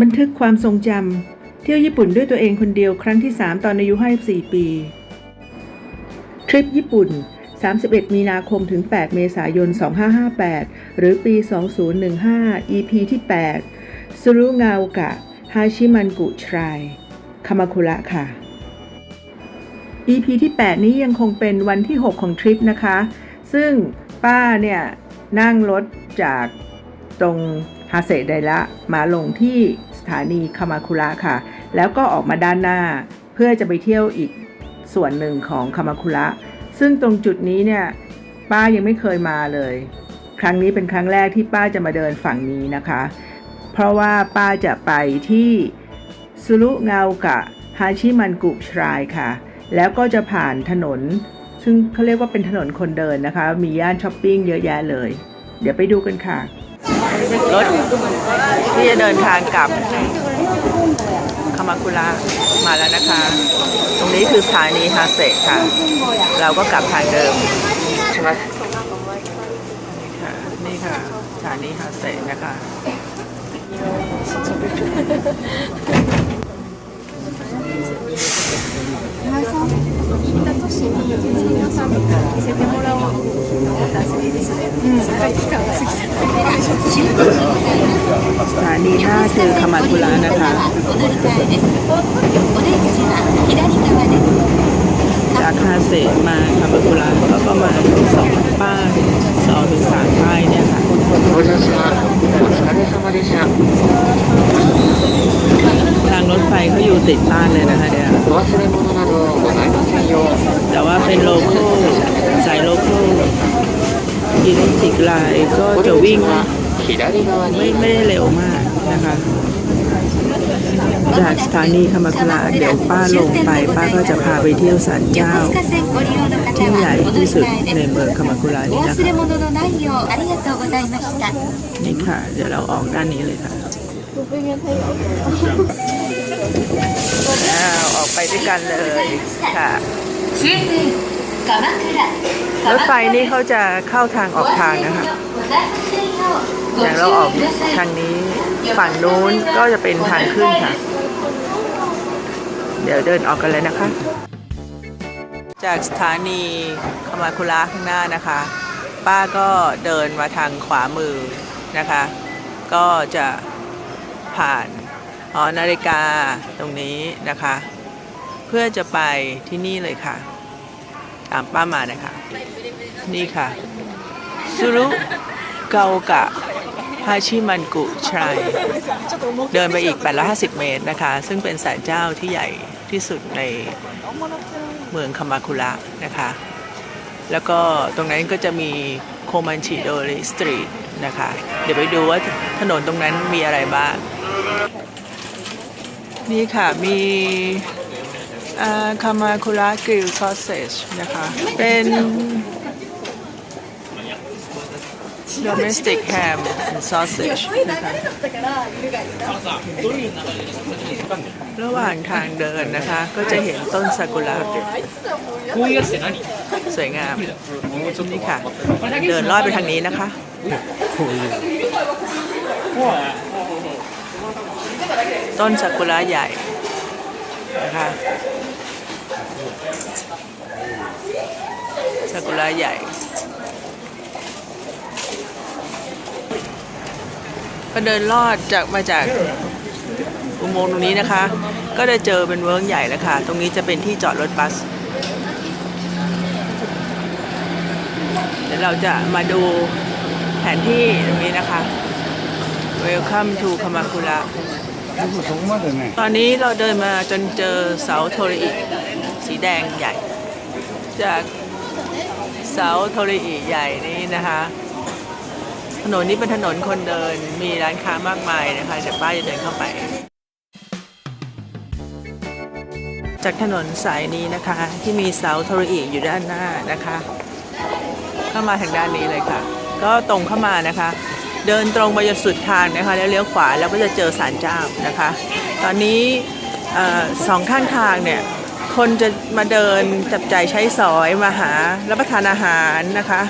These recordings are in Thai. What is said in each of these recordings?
บันทึกความทรงจำเที่ยวญี่ปุ่นด้วยตัวเองคนเดียวครั้งที่ 3 ตอนอายุ54ปี ทริปญี่ปุ่น 31 มีนาคมถึง 8 เมษายน 2558 หรือปี 2015 EP ที่8ซูรุงาโอกะ ฮาชิมันกุชรายคามาคุระค่ะ EP ที่ 8 นี้ยังคงเป็นวันที่ 6 ของทริปนะคะ ซึ่งป้าเนี่ยนั่งรถจากตรง ฮาเซไดระมาลงที่สถานีคามาคุระค่ะ แล้วก็ออกมาด้านหน้า เพื่อจะไปเที่ยวอีกส่วนหนึ่งของคามาคุระ ซึ่งตรงจุดนี้เนี่ยป้ายังไม่เคยมาเลย ครั้งนี้เป็นครั้งแรกที่ป้าจะมาเดินฝั่งนี้นะคะ เพราะว่าป้าจะไปที่สุรุเงากะฮาชิมันกุชรายค่ะ แล้วก็จะผ่านถนน ซึ่งเขาเรียกว่าเป็นถนนคนเดินนะคะ มีย่านช้อปปิ้งเยอะแยะเลย เดี๋ยวไปดูกันค่ะ รถที่จะเดินทางกลับคามาคุระมาแล้วนะคะ ตรงนี้คือสถานีฮาเซค่ะ เราก็กลับทางเดิมค่ะนี่ค่ะสถานีฮาเซนะคะ สถานีหน้าคือคามาคุระนะคะ จากคาเซมาคาบาคุระแล้วก็มาสองป้าสองถึงสามป้ายเนี่ยค่ะทางรถไฟเขาอยู่ติดบ้านเลยนะคะเนี่ยแต่ว่าเป็นโลโก้สายโลโก้อิเล็กทริกไลก็จะวิ่งไม่ไม่ได้เร็วมากนะคะ จากสถานีคำพระเดี๋ยวป้าลงไป ป้าก็จะพาไปเที่ยวศาลเจ้าที่ใหญ่ที่สุดในเมืองคำคุระนี้นะคะนี่ค่ะ เดี๋ยวเราออกด้านนี้เลยค่ะอาออกไปด้วยกันเลยค่ะรถไฟนี่เขาจะเข้าทางออกทางนะคะอย่างเราออกทางนี้ ฝั่งนู้นก็จะเป็นทางขึ้นค่ะ เดี๋ยวเดินออกกันเลยนะคะ จากสถานีคามาคุระข้างหน้านะคะ ป้าก็เดินมาทางขวามือนะคะ ก็จะผ่านหอนาฬิกาตรงนี้นะคะ เพื่อจะไปที่นี่เลยค่ะ ตามป้ามานะคะ นี่ค่ะ สุรุเกากะ ฮาชิมันกุชรายเดินไปอีก 850 เมตรนะคะ ซึ่งเป็นศาลเจ้าที่ใหญ่ที่สุดในเมืองคามาคุระนะคะ แล้วก็ตรงนั้นก็จะมีโคมันชิโดริสตรีทนะคะ เดี๋ยวไปดูว่าถนนตรงนั้นมีอะไรบ้าง นี่ค่ะมีคามาคุระกริลซอสเซจนะคะ เป็น domestic ham and sausage นะคะระหว่างทางเดินนะคะ ก็จะเห็นต้นซากุระสวยงาม นี่ค่ะ เดินลอดไปทางนี้นะคะ ต้นซากุระใหญ่นะคะซากุระใหญ่ ก็เดินลอดจากมาจากอุโมงค์ตรงนี้นะคะ ก็จะเจอเป็นเวิร์กใหญ่แล้วค่ะ ตรงนี้จะเป็นที่จอดรถบัส เดี๋ยวเราจะมาดูแผนที่ตรงนี้นะคะ Welcome to Kamakura ตอนนี้เราเดินมาจนเจอเสาโทริอิสีแดงใหญ่ จากเสาโทริอิใหญ่นี้นะคะ นนนี้เป็นถนนคนเดิน มีร้านค้ามากมายนะคะเดี๋ยวป้าจะเดินเข้าไป จากถนนสายนี้นะคะ ที่มีเสาโทรอีอยู่ด้านหน้านะคะ เข้ามาทางด้านนี้เลยค่ะ ก็ตรงเข้ามานะคะ เดินตรงไปจนสุดทางนะคะ แล้วเลี้ยวขวาแล้วก็จะเจอศาลเจ้านะคะ ตอนนี้อสองข้างทางเนี่ยคนจะมาเดินจับจ่ายใช้สอยมาหารับประทานอาหารนะคะ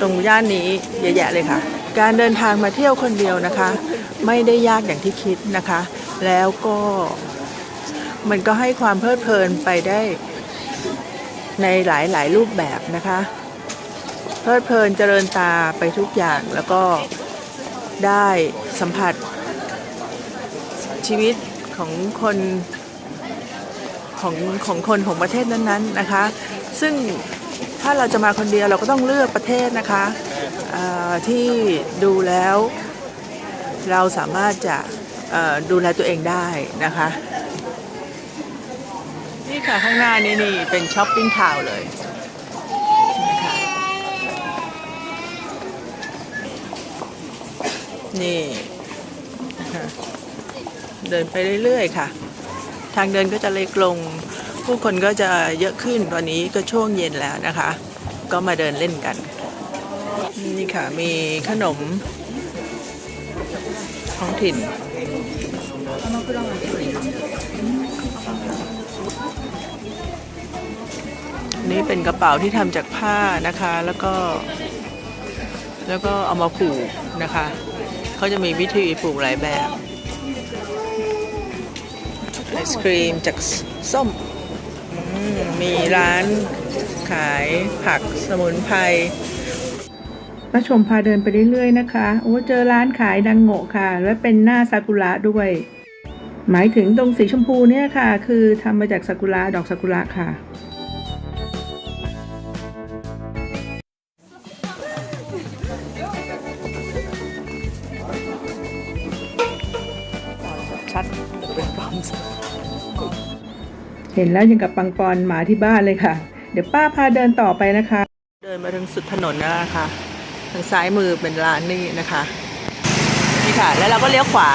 ตรงย่านนี้เยอะแยะเลยค่ะ การเดินทางมาเที่ยวคนเดียวนะคะ ไม่ได้ยากอย่างที่คิดนะคะ แล้วก็มันก็ให้ความเพลิดเพลินไปได้ในหลายหลายๆรูปแบบนะคะ เพลิดเพลินเจริญตาไปทุกอย่างแล้วก็ได้สัมผัส ชีวิตของคนของของคนของประเทศนั้นๆนะคะ ซึ่งถ้าเราจะมาคนเดียวเราก็ต้องเลือกประเทศนะคะ ที่ดูแล้วเราสามารถจะดูแลตัวเองได้นะคะ นี่ค่ะ ข้างหน้านี่นี่เป็นช้อปปิ้งทาวเลยนี่เดินไปเรื่อยๆค่ะ ทางเดินก็จะเล็กลง ผู้คนก็จะเยอะขึ้นตอนนี้ก็ช่วงเย็นแล้วนะคะ ก็มาเดินเล่นกัน นี่ค่ะมีขนมท้องถิ่น นี่เป็นกระเป๋าที่ทำจากผ้านะคะ แล้วก็ แล้วก็เอามาผูกนะคะ เขาจะมีวิธีผูกหลายแบบไอศครีมจากส้มมมีร้านขายผักสมุนไพร ป้าชมพาเดินไปเรื่อยๆนะคะโอ้เจอร้านขายดังโงะค่ะ และเป็นหน้าซากุระด้วย หมายถึงตรงสีชมพูเนี่ยค่ะ คือทำมาจากซากุระดอกซากุระค่ะชัดเป็นปอมเห็นแล้วยังกับปังปอนหมาที่บ้านเลยค่ะ เดี๋ยวป้าพาเดินต่อไปนะคะ เดินมาถึงสุดถนนแล้วนะคะ ทางซ้ายมือเป็นร้านนี่นะคะนี่ค่ะ แล้วเราก็เลี้ยวขวา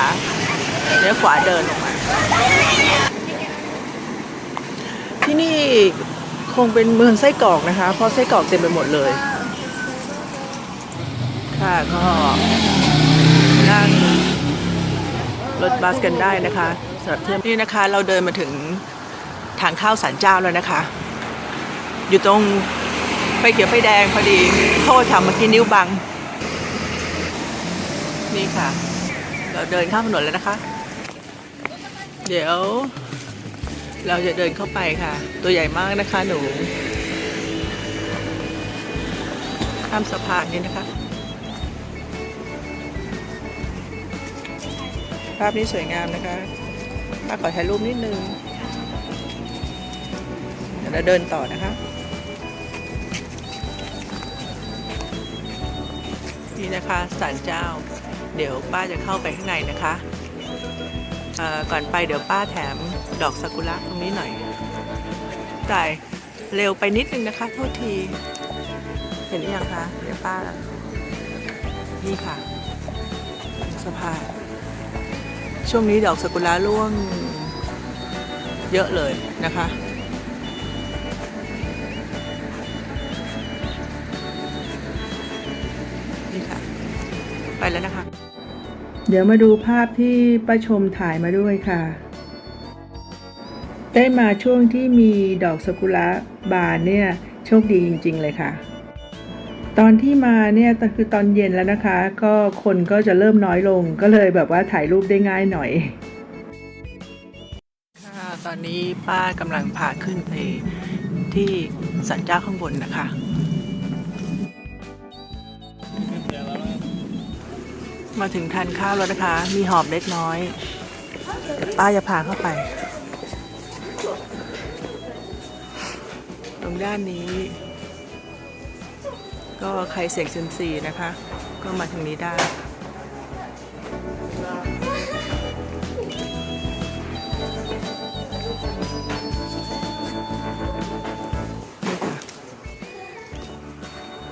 เลี้ยวขวาเดินออกมา ที่นี่คงเป็นเมืองไส้กรอกนะคะ เพราะไส้กรอกเต็มไปหมดเลย ค่ะก็นั่งรถบัสกันได้นะคะสำหรับเที่ยวนี่นะคะ เราเดินมาถึงทางเข้าสันเจ้าแล้วนะคะ อยู่ตรง ฟเขียวไฟแดงพอดี โทษค่ะเมื่อกี้นิ้วบัง นี่ค่ะ เราเดินข้ามถนนแล้วนะคะ เดี๋ยว เราจะเดินเข้าไปค่ะ ตัวใหญ่มากนะคะหนู ข้ามสะพานนี้นะคะภาพนี้สวยงามนะคะป้าขอถ่ายรูปนิดนึง เดี๋ยวเราเดินต่อนะคะ นี่นะคะศาลเจ้า เดี๋ยวป้าจะเข้าไปข้างในนะคะก่อนไปเดี๋ยวป้าแถมดอกซากุระตรงนี้หน่อยแต่ายเร็วไปนิดนึงนะคะโทษที เห็นหรือยังคะเดี๋ยวป้า นี่ค่ะสะพานช่วงนี้ดอกซากุระร่วงเยอะเลยนะคะ ไปแล้วนะคะ เดี๋ยวมาดูภาพที่ป้าชมถ่ายมาด้วยค่ะ ได้มาช่วงที่มีดอกซากุระบานเนี่ยโชคดีจริง ๆ เลยค่ะ ตอนที่มาเนี่ยคือตอนเย็นแล้วนะคะ ก็คนก็จะเริ่มน้อยลง ก็เลยแบบว่าถ่ายรูปได้ง่ายหน่อยค่ะตอนนี้ป้ากำลังพาขึ้นไปที่สันเจ้าข้างบนนะคะ มาถึงทานข้าวแล้วนะคะ มีหอบเล็กน้อยเดี๋ยวป้าจะพาเข้าไป ตรงด้านนี้ ก็ใครเสียงเซยมซีนะคะ ก็มาทางนี้ได้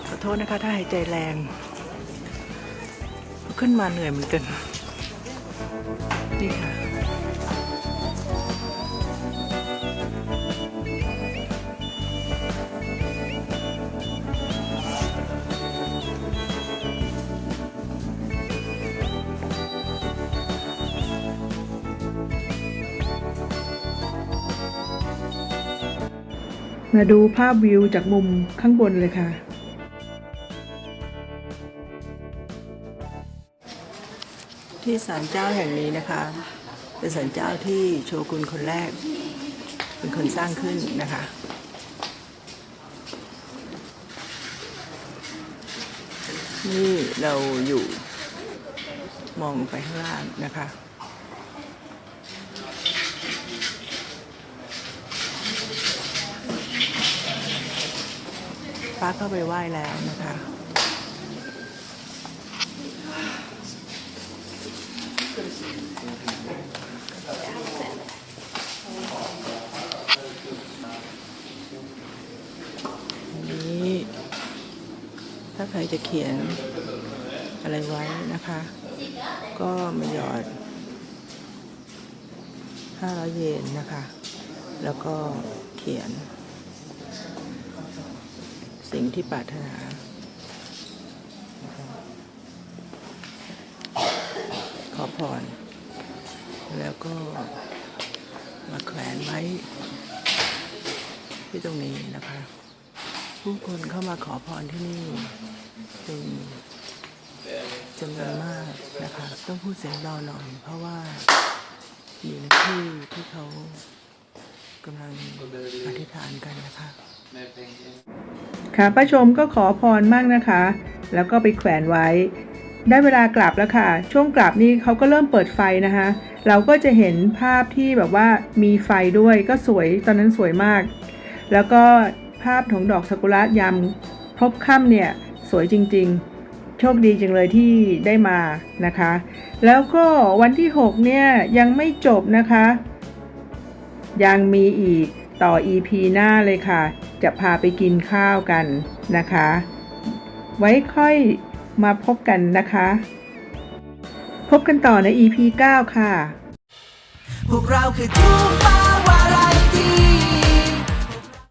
ขอโทษนะคะ ถ้าหายใจแรง ขึ้นมาเหนื่อยเหมือนกัน นี่ค่ะ มาดูภาพวิวจากมุมข้างบนเลยค่ะ ที่ศาลเจ้าแห่งนี้นะคะ เป็นสันเจ้าที่โชกุนคนแรก เป็นคนสร้างขึ้นนะคะนี่เราอยู่มองไปข้างล่างนะคะ ป้าเข้าไปไหว้แล้วนะคะ นี้ ถ้าใครจะเขียนอะไรไว้นะคะ ก็มาหยอด 500 เยนนะคะ แล้วก็เขียน สิ่งที่ปรารถนาขอพร แล้วก็มาแขวนไว้ที่ตรงนี้นะคะ ผู้คนเข้ามาขอพรที่นี่เป็นจำนวนมากนะคะ ต้องพูดเสียงเบาหน่อยเพราะว่าอยู่ในที่ที่เขากำลังอธิษฐานกันนะคะ ค่ะป้าชมก็ขอพรมากนะคะ แล้วก็ไปแขวนไว้ ได้เวลากลับแล้วค่ะ ช่วงกลับนี่เขาก็เริ่มเปิดไฟนะคะ เราก็จะเห็นภาพที่แบบว่ามีไฟด้วยก็สวยตอนนั้นสวยมาก แล้วก็ ภาพของดอกซากุระยามพบค่ำเนี่ยสวยจริงๆ โชคดีจังเลยที่ได้มานะคะ แล้วก็วันที่ 6 เนี่ยยังไม่จบนะคะ ยังมีอีกต่อ EP หน้าเลยค่ะ จะพาไปกินข้าวกันนะคะ ไว้ค่อยมาพบกันนะคะ พบกันต่อใน EP 9 ค่ะ พวกเราคือทูปาวารา